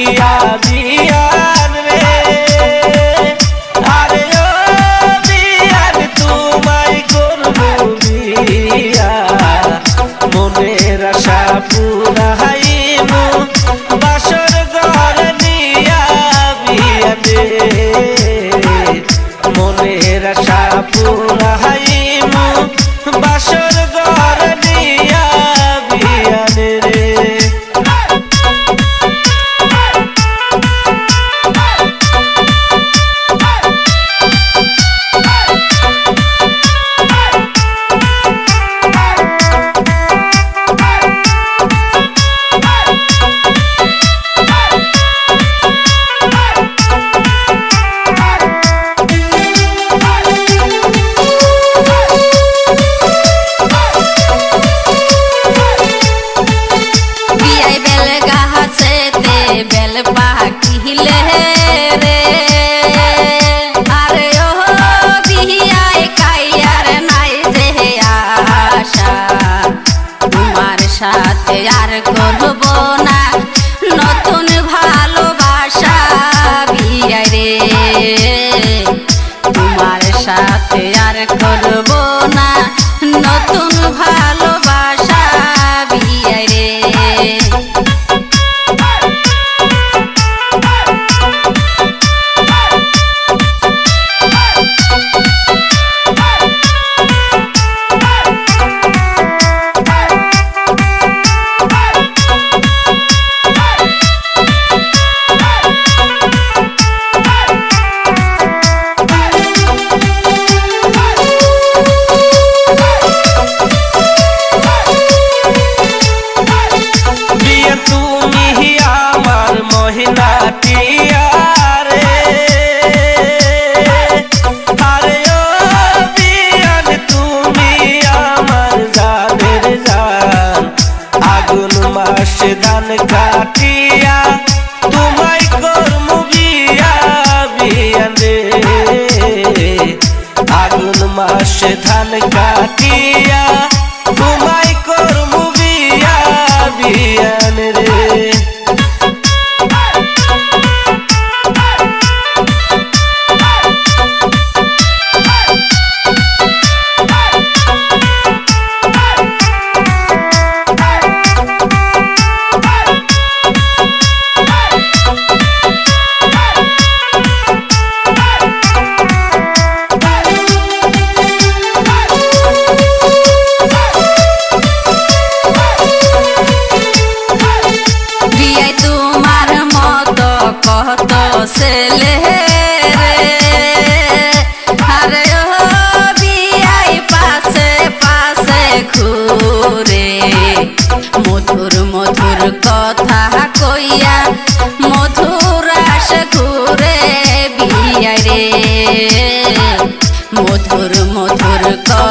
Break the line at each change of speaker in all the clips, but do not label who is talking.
দেখিয়া সাথে আর করব না। নতুন ভালোবাসা বিয়ারে তোমার সাথে আর করব না। নতুন ভালোবাসা
কাটিয়া তোমায় কর্ম বিয়া বিয়ান ধান কাটিয়া
কত ছেলে আরে ও বিয়াই পাশে পাশে ঘুরে মধুর রে মধুর মধুর কথা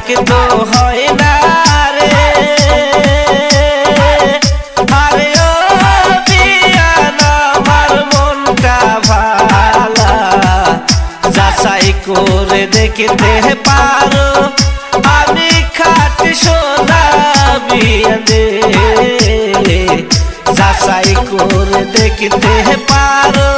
মন এক তো হয় না রে। আরে ও বিয়ান আমার মনটা ভালা। যাচাই করে দেখতে পারো, আমি খাটি সোনা বিয়ান। রে যাচাই করে দেখতে পারো